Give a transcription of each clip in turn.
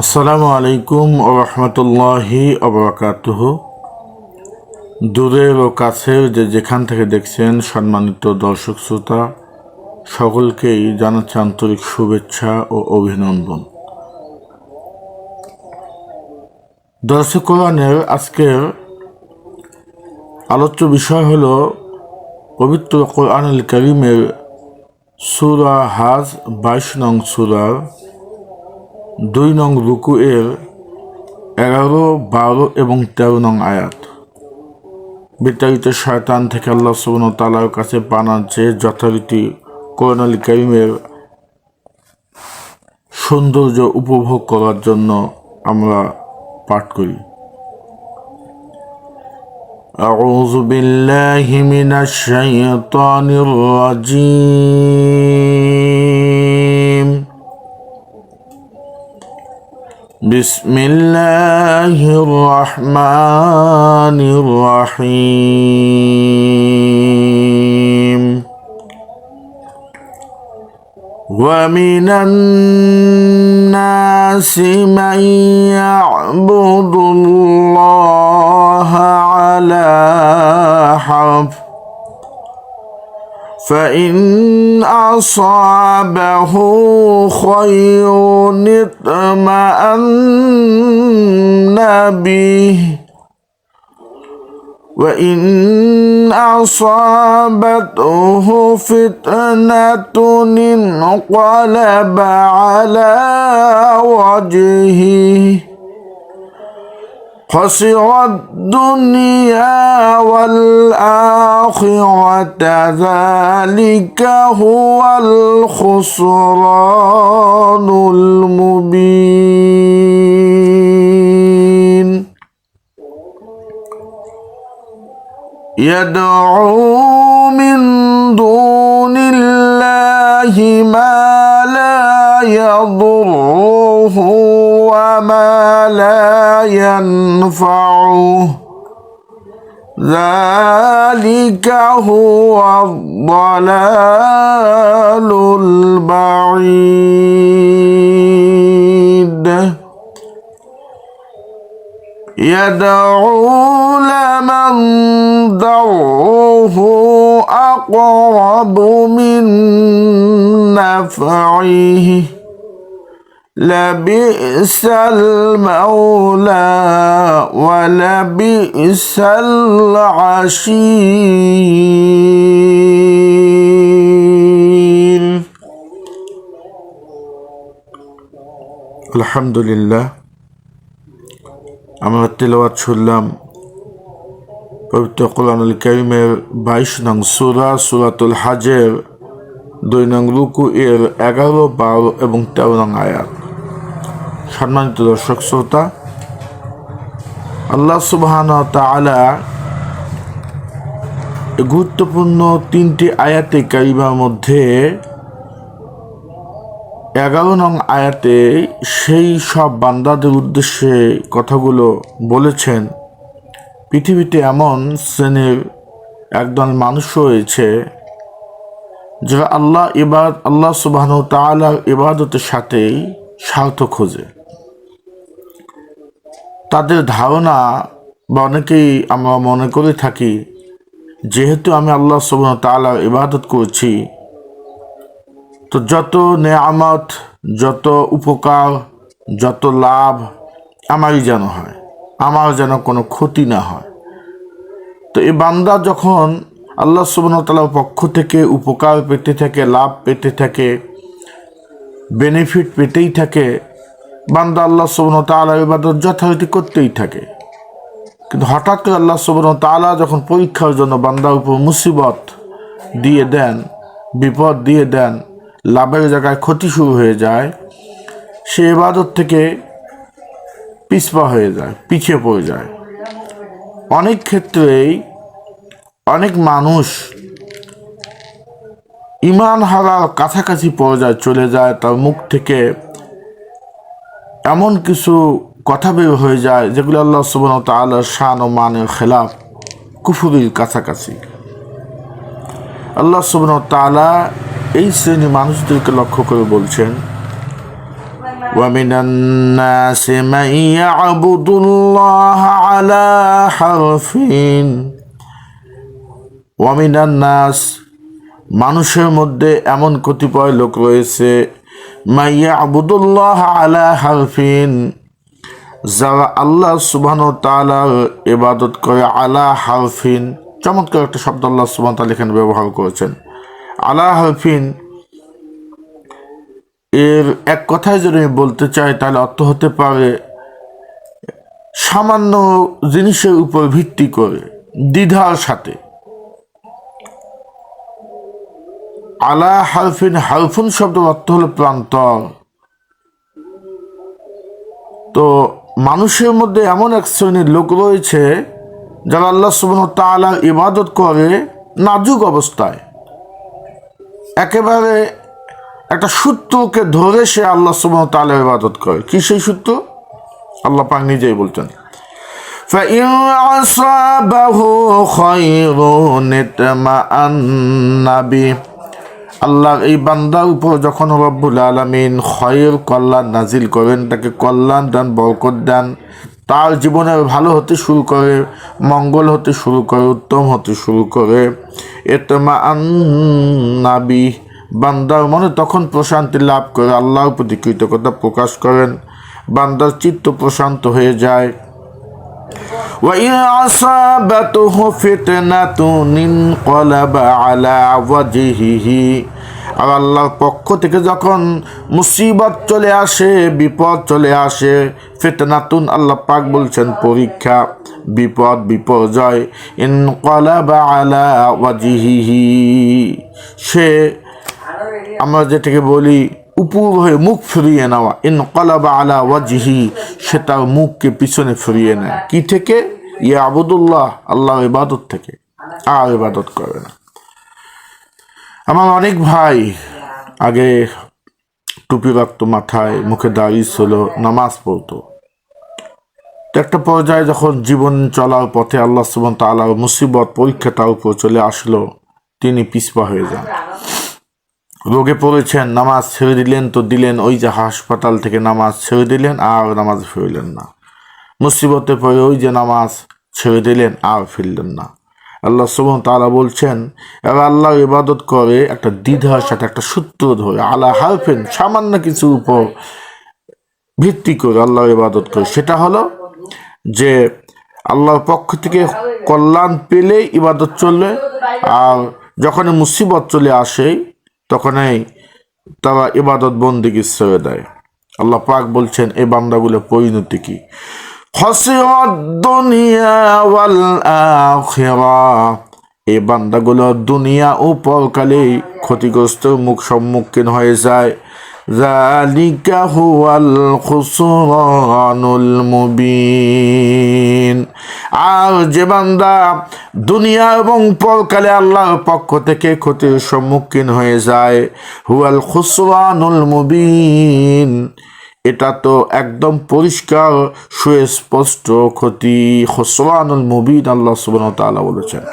আসসালামু আলাইকুম রহমতুল্লাহি অবরাকাতুহ দূরের ও কাছের যে যেখান থেকে দেখছেন সম্মানিত দর্শক শ্রোতা, সকলকেই জানাচ্ছে আন্তরিক শুভেচ্ছা ও অভিনন্দন। দর্শক কোরআনের আজকের আলোচ্য বিষয় হল পবিত্র কোরআনুল করিমের সুরা হাজ বাইশ নং সুরার দুই নং রুকু এর এগারো বারো এবং তেরো নং আয়াত বিতাড়িত শয়তান থেকে আল্লাহ সুবন তালার কাছে পানার চেয়ে যথারীতি কোরআন করিমের সৌন্দর্য উপভোগ করার জন্য আমরা পাঠ করি أعوذ بالله من الشيطان الرجيم بسم الله الرحمن الرحيم. ومن الناس من يعبد الله على حرف فإن أصابه خير اطمأن به وإن أصابته فتنة انقلب على وجهه خسر الدنيا والآخرة ذلك هو الخسران المبين. يدعو من دون الله ما يضره وما لا ينفعه ذلك هو الضلال البعيد يدعو لمن ضره أقرب من نفعه. لبئس المولى ولبئس العشير. الحمد لله আমরা তেলাওয়াত শুনলাম। পবিত্র কোরআনুল করিমের বাইশ নং সুরা, সুরাতুল হাজের দুই নং রুকু এর এগারো, বারো এবং তেরো নং আয়াত। সম্মানিত দর্শক শ্রোতা, আল্লাহ সুবহান তালা গুরুত্বপূর্ণ তিনটি আয়াতে কারিমার মধ্যে এগারো নং আয়াতে সেই সব বান্দাদের উদ্দেশ্যে কথাগুলো বলেছেন, পৃথিবীতে এমন শ্রেণির একদল মানুষ রয়েছে, যারা আল্লাহ ইবাদ, আল্লাহ সুবাহন তালার ইবাদতের সাথেই স্বার্থ খোঁজে। তাদের ধারণা বা অনেকেই আমরা মনে করে থাকি, যেহেতু আমি আল্লাহ সুবাহ তালার ইবাদত করছি তো যত নেয়ামত, যত উপকার, যত লাভ আমারই যেন হয়, আমার যেন কোনো ক্ষতি না হয়। তো এই বান্দা যখন আল্লাহ সুবনতালার পক্ষ থেকে উপকার পেতে থাকে, লাভ পেতে থাকে বেনিফিট পেতেই থাকে, বান্দা আল্লাহ সুবন তালা ইবাদত যথারীতি করতেই থাকে। কিন্তু হঠাৎ করে আল্লাহ সুবন তালা যখন পরীক্ষার জন্য বান্দার উপর মুসিবত দিয়ে দেন, বিপদ দিয়ে দেন লাভের জায়গায় ক্ষতি শুরু হয়ে যায়, সে এবাদত থেকে পিছপা হয়ে যায়, পিছিয়ে পড়ে যায়। অনেক ক্ষেত্রেই অনেক মানুষ ইমান হারার কাছাকাছি পর্যায়ে চলে যায়, তার মুখ থেকে এমন কিছু কথা বের হয়ে যায়, যেগুলো আল্লাহ সুবন তাল্লাহ শান ও মানের খেলাফ কুফুরির কাছাকাছি। আল্লাহ সুবন তালা এই শ্রেণী মানুষদেরকে লক্ষ্য করে বলছেন ومن الناس من يعبد الله على حرف ومن الناس মানুষের মধ্যে এমন কতিপয় লোক রয়েছে মাইয়া আবুদুল্লাহ আলা হারফিন যারা আল্লাহ সুবাহ তালার ইবাদত করে আলা হারফিন চমৎকার একটা শব্দ আল্লাহ সুবাহ তালা এখানে ব্যবহার করেছেন আলা হারফিন, এর এক কথায় যদি আমি বলতে চাই, তাহলে অর্থ হতে পারে সামান্য জিনিসের উপর ভিত্তি করে, দ্বিধার সাথে। আলা হারফিন, হারফুন শব্দ অর্থ হলো প্রান্তর। তো মানুষের মধ্যে এমন এক শ্রেণির লোক রয়েছে, যারা আল্লাহ সুবাহ তালার ইবাদত করে নাজুক অবস্থায়। একেবারে একটা সূত্রকে ধরে সে আল্লাহ সুবাহ তালার ইবাদত করে কি সেই সূত্র আল্লাহ পাক নিজেই বলছেন فإن أصابه خير اطمأن به আল্লাহ এই বান্দার উপর যখন রব্বুল আলমিন খয়ের কল্যাণ নাজিল করেন তাকে কল্যাণ দেন বরকত দেন তার জীবনে ভালো হতে শুরু করে মঙ্গল হতে শুরু করে উত্তম হতে শুরু করে এতমা নাবি বান্দার মনে তখন প্রশান্তি লাভ করে আল্লাহর প্রতি কৃতজ্ঞতা প্রকাশ করেন বান্দার চিত্ত প্রশান্ত হয়ে যায় وإن أصابته فتنة انقلب على وجهه আর আল্লাহর পক্ষ থেকে যখন মুসিবত চলে আসে, বিপদ চলে আসে, ফেতনাতুন আল্লাহ পাক বলছেন, পরীক্ষা, বিপদ, বিপর্যয়, ইনকলাবা আলা ওয়াজিহিহি। সে, আমরা যেটাকে বলি, উপর হয়ে মুখ ফিরিয়ে নেওয়া ইন কলাবা আলা ওয়াজিহি, সে তার মুখকে পিছনে ফিরিয়ে নেয়। কি থেকে? ইয়ে আবুদুল্লাহ আল্লাহ ইবাদত থেকে। আর ইবাদত করে না। আমার অনেক ভাই আগে টুপি রাখতো মাথায়, মুখে দাঁড়িয়ে ছিল, নামাজ পড়তো। একটা পর্যায়ে যখন জীবন চলার পথে আল্লাহ সুবন তাল্লাহ মুসিবত, পরীক্ষা তার উপর চলে আসলো, তিনি পিছপা হয়ে যান। রোগে পড়েছেন, নামাজ ছেড়ে দিলেন তো দিলেন, ওই যে হাসপাতাল থেকে নামাজ ছেড়ে দিলেন, আর নামাজ ফিরলেন না। মুসিবতে পড়ে ওই যে নামাজ ছেড়ে দিলেন, আর ফিরলেন না। আল্লাহ সুবন তারা বলছেন, এবার আল্লাহ ইবাদত করে একটা দ্বিধার সাথে, একটা সূত্র ধরে আল্লাহ হারফেন, সামান্য কিছু উপর ভিত্তি করে আল্লাহ ইবাদত করে। সেটা হলো যে আল্লাহর পক্ষ থেকে কল্যাণ পেলেই ইবাদত চলবে আর যখন মুসিবত চলে আসে, তখনই তারা ইবাদত বন্দিগি ছেড়ে দেয়। আল্লাহ পাক বলছেন এই বান্দাগুলো পরিণতি কি? খসিরত দুনিয়া ওয়াল এই বান্দাগুলো দুনিয়া ও পরকালেই ক্ষতিগ্রস্ত মুখ সম্মুখীন হয়ে যায়। জালিকা হুয়াল আর যে বান্দা দুনিয়া এবং পরকালে আল্লাহর পক্ষ থেকে ক্ষতির সম্মুখীন হয়ে যায়। হুয়াল খুসরানুল মুবিন। এটা তো একদম পরিষ্কার সুস্পষ্ট ক্ষতি খসরানুল মুবিন আল্লাহ সুবহান তাআলা বলেছেন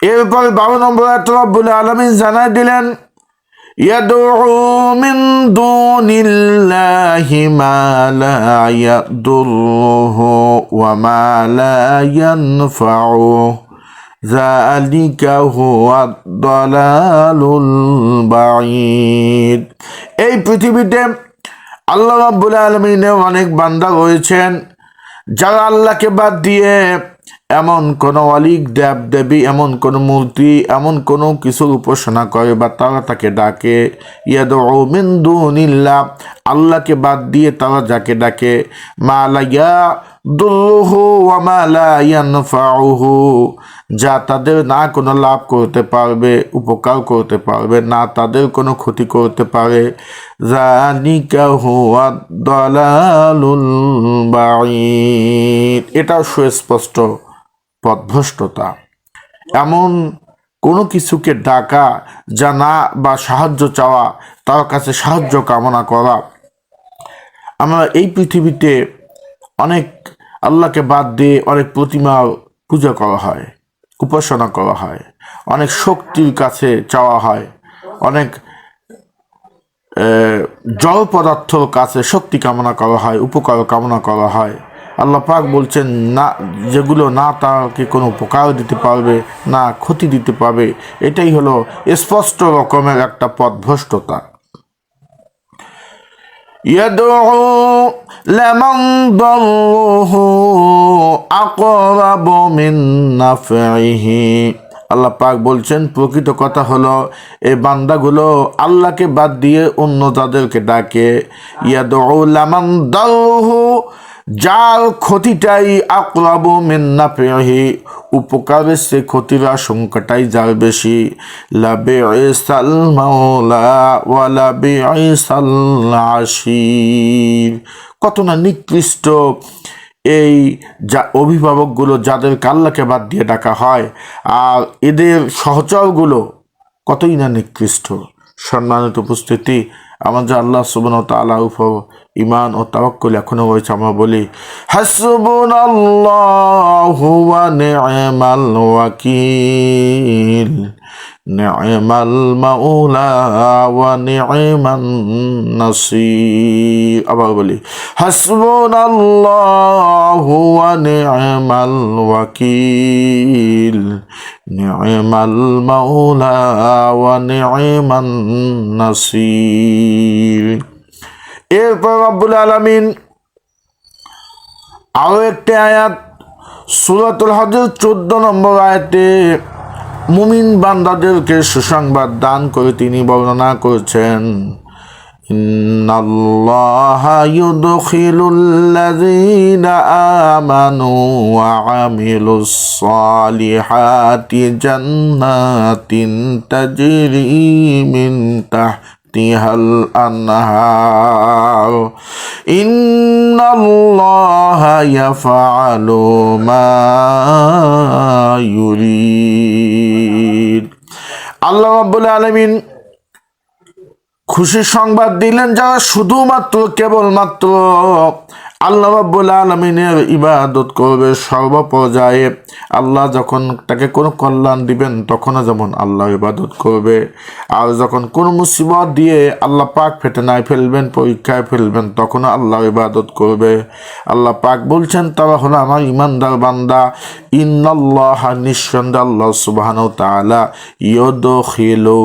এরপরে বারো নম্বর এত রব্বুল আলমিন জানাই দিলেন يدعو من دون الله ما لا يضره وما لا ينفعه জালিকা হুয়া দলালুল বাঈদ এই পৃথিবীতে আল্লাহ রাব্বুল আলমিনে অনেক বান্দা রয়েছেন, যারা আল্লাহকে বাদ দিয়ে এমন কোনো অলিক দেব দেবী এমন কোনো মূর্তি, এমন কোনো কিছুর উপাসনা করে বা তারা তাকে ডাকে। ইয়াদ মিন্দু নিল্লা আল্লাহকে বাদ দিয়ে তারা যাকে ডাকে। মা লাইয়া ওয়ামালা ইয়ানফাউহু, যা তাদের না কোনো লাভ করতে পারবে, উপকার করতে পারবে, না তাদের কোনো ক্ষতি করতে পারে। জানিকা দলালুল বাঈদ। এটাও সুস্পষ্ট পথভ্রষ্টতা এমন কোনো কিছুকে ডাকা যা না বা সাহায্য চাওয়া, তার কাছে সাহায্য কামনা করা। আমরা এই পৃথিবীতে অনেক আল্লাহকে বাদ দিয়ে অনেক প্রতিমা পূজা করা হয়, উপাসনা করা হয়, অনেক শক্তির কাছে চাওয়া হয়, অনেক জড় পদার্থর কাছে শক্তি কামনা করা হয়, উপকার কামনা করা হয়। আল্লাহ পাক বলছেন, না, যেগুলো না তাকে কোনো উপকার দিতে পারবে, না ক্ষতি দিতে পারবে। এটাই হলো স্পষ্ট রকমের একটা পথভ্রষ্টতা। يدعو لمن ضره أقرب من نفعه আল্লাহ পাক বলছেন প্রকৃত কথা হলো এই বান্দাগুলো আল্লাহকে বাদ দিয়ে অন্য তাদেরকে ডাকে ইয়াদউ লামান দারহু যার ক্ষতিটাই আকলাব মেন্না পেহি উপকারের সে ক্ষতির আশঙ্কাটাই যার বেশি। লাবে সাল মাওলা সাল আশির। কত না নিকৃষ্ট এই যা অভিভাবকগুলো যাদের কাল্লাকে বাদ দিয়ে ডাকা হয়, আর এদের সহচরগুলো কতই না নিকৃষ্ট। সম্মানিত উপস্থিতি আমাদের আল্লাহ সুবন তালা উপর ইমান ও তাওয়াক্কুল এখনও রয়েছে। আমরা বলি হাসবুন নি'মাল ওয়াকিল। নি'মাল মাওলা ওয়া নি'মান নাসির। আবার বলি হাসবুন আল্লাহ নি'মাল ওয়াকিল। নি'মাল মাওলা ওয়া নি'মান নাসির। এরপর আব্বুল আলমিন আরও একটি আয়াত সুরাতুল হজের চোদ্দ নম্বর আয়াতে মুমিন বান্দাদেরকে সুসংবাদ দান করে তিনি বর্ণনা করেছেন إن الله يدخل الذين آمنوا وعملوا الصالحات جنات تجري من تحتها الأنهار إن الله يفعل ما يريد الله رب العالمين খুশি সংবাদ দিলেন যারা শুধুমাত্র কেবলমাত্র আল্লাহ রাব্বুল আলমিনের ইবাদত করবে সর্বপর্যায়ে। আল্লাহ যখন তাকে কোনো কল্যাণ দিবেন, তখনও যেমন আল্লাহ ইবাদত করবে। আর যখন কোনো মুসিবত দিয়ে আল্লাহ পাক ফেটে নাই ফেলবেন, পরীক্ষায় ফেলবেন, তখনও আল্লাহ ইবাদত করবে। আল্লাহ পাক বলছেন, তারা হলো আমার ইমানদার বান্দা। ইন্নাল্লাহ নিঃসন্দেহ আল্লাহ সুবাহান তালা ইয়দ খিলো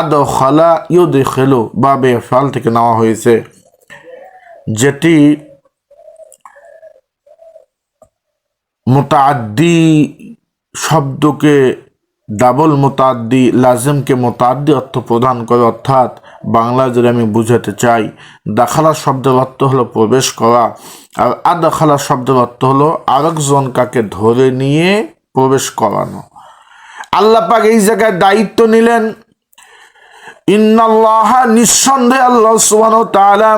আদ খালা ইউদ খেলো বা বেফাল থেকে নেওয়া হয়েছে। যেটি মোতাদ্দি শব্দকে ডাবল মোতাদ্দি লাজেমকে মোতাদ্দি অর্থ প্রদান করে, অর্থাৎ বাংলা যদি আমি বুঝাতে চাই, দাখালা শব্দের অর্থ হলো প্রবেশ করা, আর আদাখালা শব্দের অর্থ হলো আরেকজন কাকে ধরে নিয়ে প্রবেশ করানো। আল্লাহ পাক এই জায়গায় দায়িত্ব নিলেন, ইন্নাল্লাহা নিঃসন্দেহে আল্লাহ সুবহান তাআলা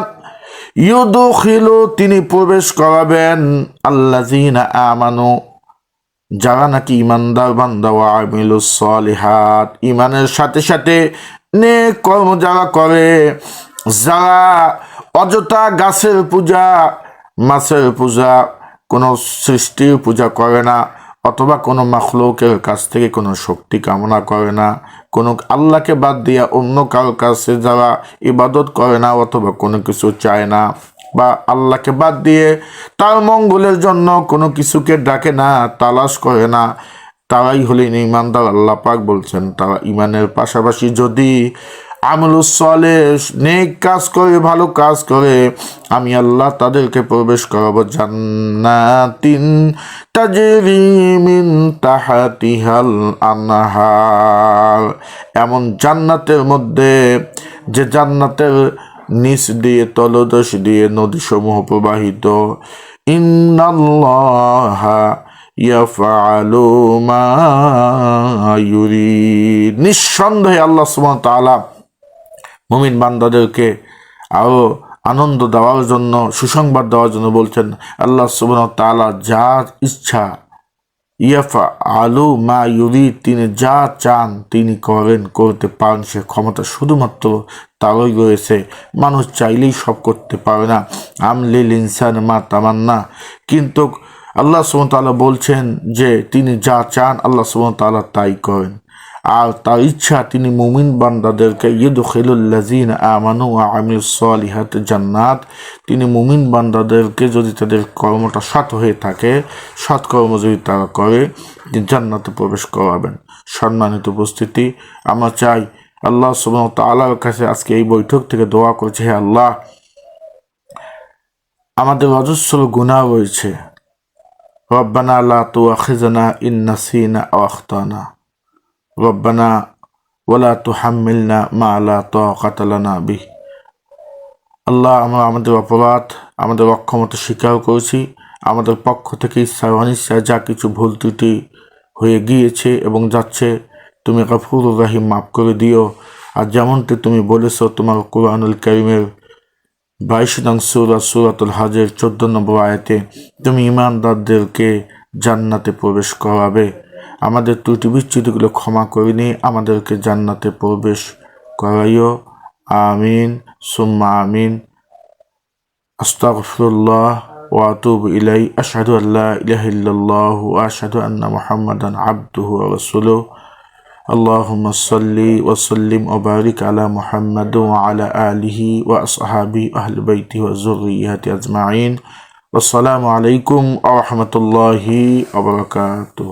ইউদখিলু, তিনি প্রবেশ করাবেন। আল্লাযিনা আমানু, যারা নাকি ইমানদার বান্দা, ওয়া সলিহাত ইমানের সাথে সাথে নেক কর্ম যারা করে, যারা অযথা গাছের পূজা, মাছের পূজা, কোনো সৃষ্টির পূজা করে না, অথবা কোনো মাখলুকের কাছ থেকে কোনো শক্তি কামনা করে না কোনো আল্লাহকে বাদ দিয়া অন্য কারোর কাছে যারা ইবাদত করে না অথবা কোনো কিছু চায় না বা আল্লাহকে বাদ দিয়ে তার মঙ্গলের জন্য কোনো কিছুকে ডাকে না, তালাশ করে না, তারাই হলেন ইমানদার, আল্লাহ পাক বলছেন, তারা ইমানের পাশাপাশি যদি আমলুসলে নেক কাজ করে, ভালো কাজ করে, আমি আল্লাহ তাদেরকে প্রবেশ করাবো জান্নাতিন। তাজরি মিন তাহাতিহাল আনহার। এমন জান্নাতের মধ্যে, যে জান্নাতের নিচ দিয়ে, তলদশ দিয়ে, নদীসমূহ প্রবাহিত। ইন্নাল্লাহ ইয়াফআলু মা ইউরিদ। নিঃসন্দেহে আল্লাহ সুবহানাহু তাআলা মুমিন বান্দাদেরকে আরও আনন্দ দেওয়ার জন্য, সুসংবাদ দেওয়ার জন্য বলছেন, আল্লাহ সুবন তালা যা ইচ্ছা, ইয়াফা আলু মা ইউরি তিনি যা চান তিনি করেন, করতে পারেন, সে ক্ষমতা শুধুমাত্র তারই রয়েছে। মানুষ চাইলেই সব করতে পারে না। আমলিল ইনসান মা তামান্না। কিন্তু আল্লাহ সুবন তালা বলছেন যে, তিনি যা চান আল্লাহ সুবন তালা তাই করেন। আর তার ইচ্ছা, তিনি মুমিন বান্দাদেরকে ইয়দুখিলুল্লাজিন আমানু ওয়া আমির সালিহাত জান্নাত। তিনি মুমিন বান্দাদেরকে যদি তাদের কর্মটা সৎ হয়ে থাকে, সৎ কর্ম যদি তারা করে জান্নাতে প্রবেশ করাবেন। সম্মানিত উপস্থিতি, আমরা চাই আল্লাহ সুবাহ তাল্লাহর কাছে আজকে এই বৈঠক থেকে দোয়া করছে, হে আল্লাহ, আমাদের অজস্র গুণা রয়েছে। রব্বানা লা তুয়াখিজানা ইন নাসিনা আও আখতানা। রব্বানা ওয়ালা তুহাম্মিলনা মা লা তাকাতা লানা বিহ। আল্লাহ আমরা আমাদের অপরাধ, আমাদের অক্ষমতা স্বীকার করেছি। আমাদের পক্ষ থেকে ইচ্ছা অনিচ্ছা যা কিছু ভুল ত্রুটি হয়ে গিয়েছে এবং যাচ্ছে, তুমি গফুর রাহিম মাফ করে দিও। আর যেমনটি তুমি বলেছ, তোমার কোরআনুল করিমের বাইশ নং সুরা, সুরাতুল হাজের চোদ্দ নম্বর আয়াতে, তুমি ইমানদারদেরকে জান্নাতে প্রবেশ করাবে। আমাদের ত্রুটি বিচ্যুতিগুলো ক্ষমা করে নিয়ে আমাদেরকে জান্নাতে প্রবেশ করাইও আমিন সুম্মা আমিন আস্তাগফিরুল্লাহ وأتوب إلي أشهد أن لا إله إلا الله وأشهد أن محمدا عبده ورسوله اللهم صل وسلم وبارك على محمد وعلى آله وأصحابه أهل بيته وذريته أجمعين والسلام عليكم ورحمة الله وبركاته